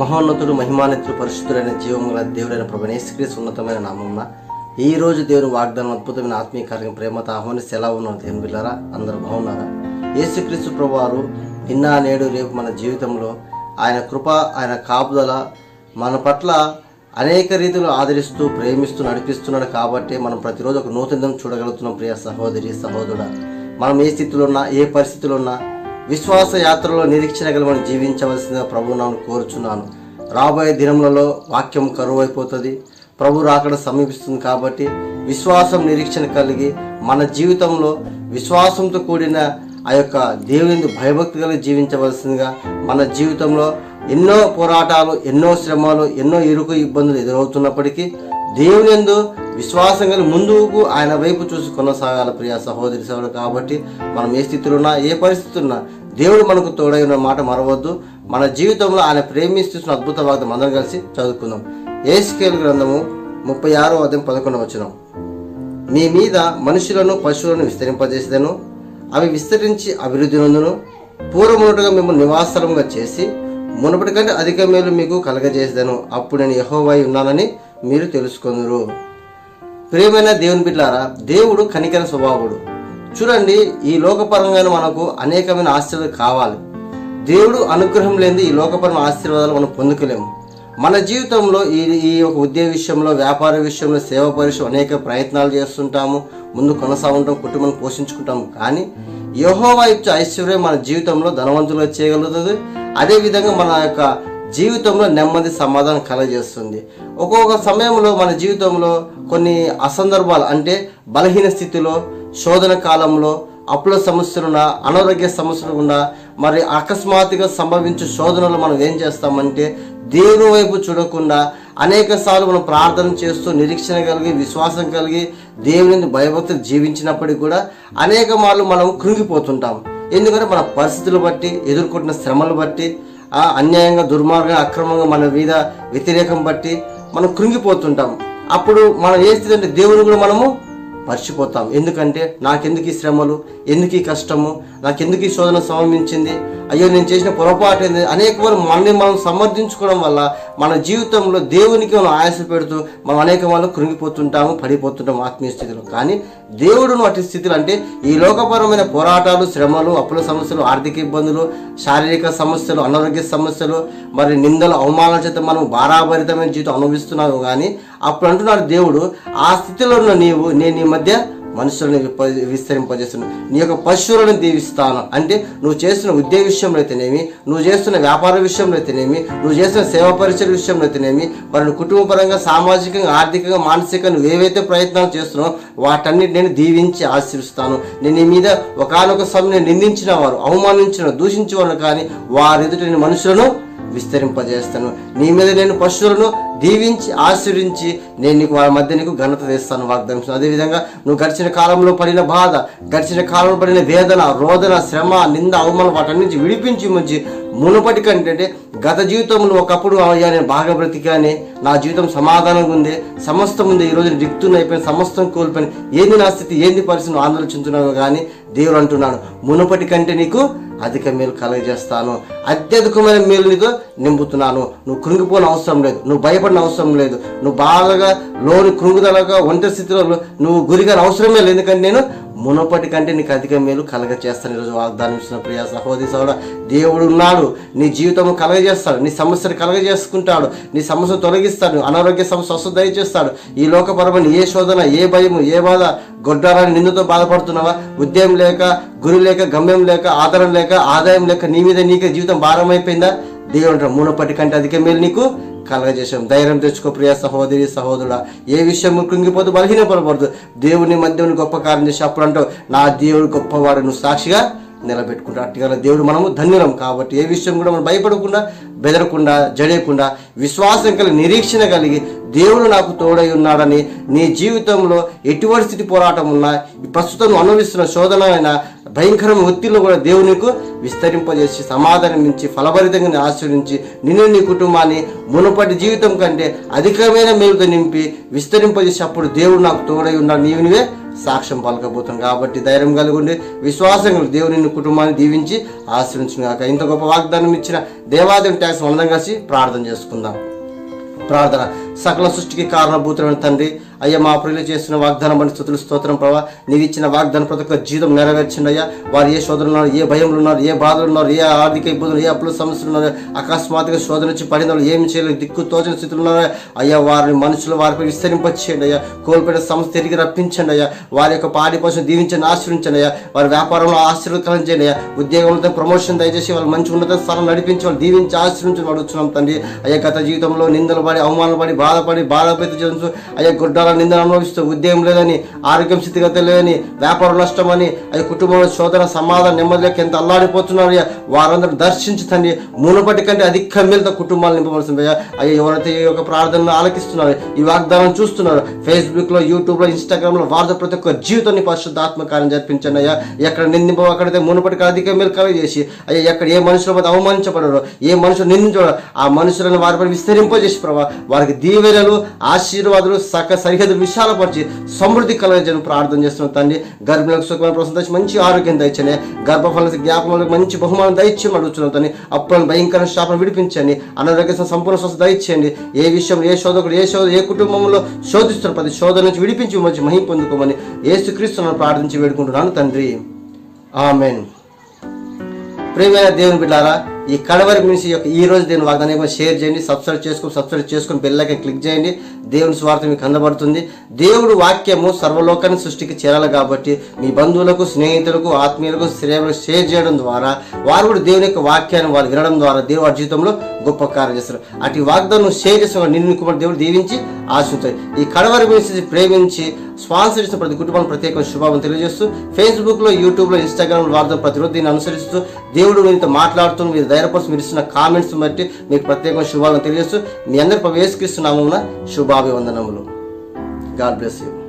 మహోన్నతుడు మహిమానితుడు పరిశుద్ధుడైన జీవముల దేవుడైన ప్రభనేశ్వరీస్ ఉన్నతమైన నామమున ఈ రోజు దేవుని వాగ్దానం అద్భుతమైన ఆత్మీయ కార్యం ప్రేమతో ఆహ్వానిస్తే ఎలా ఉన్నారు దేవుని బిళ్ళారా? అందరూ బాగున్నారా? యేసుక్రీస్తు ప్రభువారు నిన్న నేడు రేపు మన జీవితంలో ఆయన కృప ఆయన కాపుదల మన పట్ల అనేక రీతిలో ఆదరిస్తూ ప్రేమిస్తూ నడిపిస్తున్నాడు కాబట్టి మనం ప్రతిరోజు ఒక నూతనం చూడగలుగుతున్నాం ప్రియ సహోదరి సహోదరుడా. మనం ఏ స్థితిలో ఉన్నా ఏ పరిస్థితిలో ఉన్నా విశ్వాస యాత్రలో నిరీక్షణ గల మనం జీవించవలసిందిగా ప్రభు నాను కోరుచున్నాను. రాబోయే దినములలో వాక్యం కరువు అయిపోతుంది ప్రభు రాకడ సమీపిస్తుంది కాబట్టి విశ్వాసం నిరీక్షణ కలిగి మన జీవితంలో విశ్వాసంతో కూడిన ఆ యొక్క దేవుని భయభక్తి కలిగి జీవించవలసిందిగా మన జీవితంలో ఎన్నో పోరాటాలు ఎన్నో శ్రమలు ఎన్నో ఇరుకు ఇబ్బందులు ఎదురవుతున్నప్పటికీ దేవుని ఎందు విశ్వాసం కలిగి ముందుకు ఆయన వైపు చూసి కొనసాగాల ప్రియ సహోదరి సహోదరు కాబట్టి మనం ఏ స్థితిలో ఉన్నా ఏ పరిస్థితి ఉన్నా దేవుడు మనకు తోడై ఉన్న మాట మరవద్దు. మన జీవితంలో ఆయన ప్రేమిస్తున్న అద్భుత వాగ్దం అందరం కలిసి చదువుకుందాం. ఏస్కేల్ గ్రంథము ముప్పై ఆరో అధ్యాయం పదకొండవ వచ్చిన మీ మీద మనుషులను పశువులను విస్తరింపజేసేదను. అవి విస్తరించి అభివృద్ధి నందును. పూర్వమునటుగా మిమ్మల్ని నివాసరంగా చేసి మునుపటి కంటే అధిక మేలు మీకు కలగజేసేదను. అప్పుడు నేను యహోవై ఉన్నానని మీరు తెలుసుకుందరు. ప్రియమైన దేవుని బిడ్డారా దేవుడు కనికర స్వభావుడు. చూడండి ఈ లోకపరంగా మనకు అనేకమైన ఆశీర్వాదాలు కావాలి. దేవుడు అనుగ్రహం లేని ఈ లోకపరమైన ఆశీర్వాదాలు మనం పొందుకోలేము. మన జీవితంలో ఈ ఈ యొక్క ఉద్యోగ విషయంలో వ్యాపార విషయంలో సేవ పరిశ్రమ అనేక ప్రయత్నాలు చేస్తుంటాము ముందు కొనసాగుంటాం కుటుంబాన్ని పోషించుకుంటాము. కానీ యహోవా ఇచ్చే ఐశ్వర్యం మన జీవితంలో ధనవంతులుగా చేయగలుగుతుంది. అదేవిధంగా మన యొక్క జీవితంలో నెమ్మది సమాధానం కలగజేస్తుంది. ఒక్కొక్క సమయంలో మన జీవితంలో కొన్ని అసందర్భాలు అంటే బలహీన స్థితిలో శోధన కాలంలో అప్పుల సమస్యలున్నా అనారోగ్య సమస్యలు ఉన్నా మరి అకస్మాత్తుగా సంభవించే శోధనలు మనం ఏం చేస్తామంటే దేవుని వైపు చూడకుండా అనేక సార్లు మనం ప్రార్థన చేస్తూ నిరీక్షణ కలిగి విశ్వాసం కలిగి దేవుని భయభక్తులు జీవించినప్పటికీ కూడా అనేక మార్లు మనం కృంగిపోతుంటాం. ఎందుకంటే మన పరిస్థితులు బట్టి ఎదుర్కొంటున్న శ్రమలు బట్టి ఆ అన్యాయంగా దుర్మార్గంగా అక్రమంగా మన మీద వ్యతిరేకం బట్టి మనం కృంగిపోతుంటాం. అప్పుడు మనం ఏ స్థితి అంటే దేవుని కూడా మనము మర్చిపోతాం ఎందుకంటే నాకెందుకు ఈ శ్రమలు? ఎందుకు ఈ కష్టము? నాకెందుకు ఈ శోధన సంభవించింది? అయ్యో నేను చేసిన పొరపాటు ఏంది? అనేక వారు మనల్ని మనం సమర్థించుకోవడం వల్ల మన జీవితంలో దేవునికి మనం ఆయాస పెడుతూ మనం అనేక వాళ్ళు కృంగిపోతుంటాము పడిపోతుంటాం ఆత్మీయ స్థితిలో. కానీ దేవుడు అటు స్థితిలో అంటే ఈ లోకపరమైన పోరాటాలు శ్రమలు అప్పుల సమస్యలు ఆర్థిక ఇబ్బందులు శారీరక సమస్యలు అనారోగ్య సమస్యలు మరి నిందలు అవమానాల చేత మనం భారాభరితమైన జీవితం అనుభవిస్తున్నాము కానీ అప్పుడు అంటున్నాడు దేవుడు ఆ స్థితిలో ఉన్న నీవు నేను ఈ మధ్య మనుషులను విప విస్తరింపజేస్తున్నాను నీ యొక్క పశువులను దీవిస్తాను. అంటే నువ్వు చేస్తున్న ఉద్యోగ విషయంలో అయితేనేమి నువ్వు చేస్తున్న వ్యాపార విషయంలో అయితేనేమి నువ్వు చేస్తున్న సేవా పరిచయ విషయంలో అయితేనేమి మరి కుటుంబపరంగా సామాజికంగా ఆర్థికంగా మానసికంగా నువ్వు ఏవైతే ప్రయత్నాలు చేస్తున్నావో వాటన్నిటి నేను దీవించి ఆశీర్స్తాను నేను నీ మీద ఒకనొక సమయం నిందించిన వారు అవమానించిన దూషించిన వారు కానీ వారి ఎదుట నేను మనుషులను విస్తరింపజేస్తాను. నీ మీద నేను పశువులను దీవించి ఆశ్రయించి నేను నీకు వాళ్ళ మధ్య నీకు ఘనత తెస్తాను వాగ్దానం అదేవిధంగా నువ్వు గడిచిన కాలంలో పడిన బాధ గడిచిన కాలంలో పడిన వేదన రోదన శ్రమ నింద అవమానం నుంచి విడిపించి మంచి మునుపటి కంటే గత జీవితంలో ఒకప్పుడు అయ్యా నేను బాగా బ్రతికానే నా జీవితం సమాధానంగా ఉంది సమస్తం ఉంది ఈ రోజు రిక్తున్న అయిపోయిన సమస్తం కోల్పోయిన. ఏంది నా స్థితి? ఏంది పరిస్థితి? ఆందోళించుతున్నావు కానీ దేవుడు అంటున్నాడు. మునుపటి కంటే నీకు అధిక మేలు కలగజేస్తాను. అత్యధికమైన మేలు నీకు నింపుతున్నాను. నువ్వు కృంగిపోని అవసరం లేదు. నువ్వు భయపడిన అవసరం లేదు. నువ్వు బాగా లోని కృంగుదలగా ఒంటరి స్థితిలో నువ్వు గురిగా అవసరమే లేదు. ఎందుకంటే నేను మునపటి కంటే నీకు అధిక మేలు కలగ చేస్తాను ఈరోజు వాగ్దానం ఇచ్చిన ప్రియా సహోదరి సహోదర దేవుడు ఉన్నాడు. నీ జీవితం కలగజేస్తాడు. నీ సమస్యను కలగజేసుకుంటాడు. నీ సమస్యను తొలగిస్తాడు. అనారోగ్య సమస్య స్వస్థ దయచేస్తాడు. ఈ లోకపరమైన ఏ శోధన ఏ భయము ఏ బాధ గొడ్డారాన్ని నిందుతో బాధపడుతున్నావా? ఉద్యమం లేక గురి లేక గమ్యం లేక ఆధారం లేక ఆదాయం లేక నీ మీద నీకే జీవితం భారం అయిపోయిందా దేవుడు మునపటి కంటే అధిక మేలు నీకు కలగజేసాం ధైర్యం తెచ్చుకో ప్రియ సహోదరి సహోదరుడా. ఏ విషయం కృంగిపోతూ బలహీనపడకూడదు. దేవుని మధ్య గొప్ప కార్యం చేసి అప్పుడు అంటూ నా దేవుడు గొప్పవాడు నువ్వు సాక్షిగా నిలబెట్టుకుంటా అట్టుగా దేవుడు మనము ధన్యులం కాబట్టి ఏ విషయం కూడా మనం భయపడకుండా బెదరకుండా జడేయకుండా విశ్వాసం కలిగి నిరీక్షణ కలిగి దేవుడు నాకు తోడై ఉన్నాడని నీ జీవితంలో ఎటువంటి స్థితి పోరాటం ఉన్నా ఈ ప్రస్తుతం అనుభవిస్తున్న శోధన అయినా భయంకరమైన ఒత్తిడిలో కూడా దేవునికి విస్తరింపజేసి సమాధానం ఇచ్చి ఫలభరితంగా ఆశ్రయించి నిన్ను నీ కుటుంబాన్ని మునుపటి జీవితం కంటే అధికమైన మేలుతో నింపి విస్తరింపజేసి అప్పుడు దేవుడు నాకు తోడై ఉన్నాడు. నీవు నువ్వే సాక్ష్యం పలకబోతున్నాం కాబట్టి ధైర్యం కలిగి విశ్వాసం కలిగి దేవుని నిన్ను కుటుంబాన్ని దీవించి ఆశ్రయించును కాక ఇంత గొప్ప వాగ్దానం ఇచ్చిన దేవాదేవుని ట్యాక్స్ అందరం కలిసి ప్రార్థన చేసుకుందాం. ప్రార్థన. సకల సృష్టికి కారణభూతమైన తండ్రి అయ్యా మా ప్రియులు చేసిన వాగ్దానం అని స్థుతులు స్తోత్రం ప్రభా. నీవు ఇచ్చిన వాగ్దానం ప్రతి ఒక్క జీవితం నెరవేర్చండి అయ్యా. వారు ఏ శోధనలు ఉన్నారు ఏ భయంలో ఉన్నారు ఏ బాధలు ఉన్నారు ఏ ఆర్థిక ఇబ్బందులు ఏ అప్పుల సమస్యలు ఉన్నారు అకస్మాత్తుగా శోధన నుంచి పడిన వాళ్ళు ఏమి చేయలేదు దిక్కు తోచిన స్థితిలో ఉన్నారు అయ్యా. వారిని మనుషులు వారిపై విస్తరింపచేయండి అయ్యా. కోల్పోయిన సంస్థ తిరిగి రప్పించండి అయ్యా. వారి యొక్క పాడి కోసం దీవించండి ఆశ్రయించండి అయ్యా. వారి వ్యాపారంలో ఆశీర్వదం చేయండి అయ్యా. ఉద్యోగంలో ప్రమోషన్ దయచేసి వాళ్ళు మంచి ఉన్నత స్థానం నడిపించి వాళ్ళు దీవించి ఆశ్రయించని అడుగుతున్నాం తండ్రి. అయ్యా గత జీవితంలో నిందలు పడి అవమానాలు పడి బాధపడి బాధపడి జంతు అయ్యా గుడ్డాల నిందన అనుభవిస్తూ ఉద్యోగం లేదని ఆరోగ్యం స్థితిగతి లేదని వ్యాపారం నష్టమని అయ్యా కుటుంబంలో శోధన సమాధానం నెమ్మదిలోకి ఎంత అల్లాడిపోతున్నారు అయ్యా వారందరూ దర్శించి తండ్రి మునుపటి కంటే అధిక మేలుతో కుటుంబాలు నింపవలసింది అయ్యా. అయ్యా ఎవరైతే ఈ యొక్క ప్రార్థనను ఆలకిస్తున్నారు ఈ వాగ్దానం చూస్తున్నారు ఫేస్బుక్లో యూట్యూబ్లో యూట్యూబ్లో వారితో ప్రతి ఒక్క జీవితాన్ని పరిశుద్ధాత్మ కార్యం జరిపించండి అయ్యా. ఎక్కడ నిందింపు అక్కడైతే మునుపటి అధిక మేలు కలగ చేసి అయ్యా ఎక్కడ ఏ మనుషుల మీద అవమానించబడరు ఏ మనుషులు నిందించబడరు ఆ మనుషులను వారిపై విస్తరింపజేసి ప్రభావ వారికి దీవెనలు ఆశీర్వాదాలు సక సరిహద్దులు విశాలపరిచి సమృద్ధి కలగజని ప్రార్థన చేస్తున్నాం తండ్రి. గర్భిణులకు సుఖమైన ప్రసం మంచి ఆరోగ్యం దయచని గర్భఫల జ్ఞాపకాలకు మంచి బహుమానం దయచేయమని అడుగుతున్నాం తండ్రి. అప్పులను భయంకర శాపం విడిపించండి. అనారోగ్య సంపూర్ణ స్వస్థ దయచేయండి. ఏ విషయం ఏ శోధకుడు ఏ శోధ ఏ కుటుంబంలో శోధిస్తున్న ప్రతి శోధన నుంచి విడిపించి మంచి మహిం పొందుకోమని ఏసుక్రీస్తులను ప్రార్థించి వేడుకుంటున్నాను తండ్రి. ఆమెన్. ప్రియమైన దేవుని బిడ్డారా ఈ కడవరి గురించి యొక్క ఈ రోజు దీని వాగ్దానం కూడా షేర్ చేయండి సబ్స్క్రైబ్ చేసుకుని సబ్స్క్రైబ్ చేసుకుని బెల్లైకన్ క్లిక్ చేయండి. దేవుని స్వార్థం మీకు అందబడుతుంది. దేవుడు వాక్యము సర్వలోకాన్ని సృష్టికి చేరాలి కాబట్టి మీ బంధువులకు స్నేహితులకు ఆత్మీయులకు శ్రేయులకు షేర్ చేయడం ద్వారా వారు కూడా దేవుని యొక్క వాక్యాన్ని వారు వినడం ద్వారా దేవుడి జీవితంలో గొప్ప కార్యం చేస్తారు. అటు వాగ్దానం షేర్ చేసిన నిన్ను కుమార్ దేవుడు దీవించి ఆశించాయి ఈ కడవరి గురించి ప్రేమించి స్పాన్సర్ చేసిన ప్రతి కుటుంబం ప్రత్యేక శుభావం తెలియజేస్తూ ఫేస్బుక్లో యూట్యూబ్లో ఇన్స్టాగ్రామ్లో వార్తలు ప్రతిరోజు దీన్ని అనుసరిస్తూ దేవుడు మీతో మాట్లాడుతూ మీరు ధైర్యపరుస్తూ మీరు ఇస్తున్న కామెంట్స్ బట్టి మీకు ప్రత్యేకమైన శుభాలను తెలియజేస్తూ మీ అందరి ప్రవేశిస్తున్నాము శుభాభివందనములు. God bless you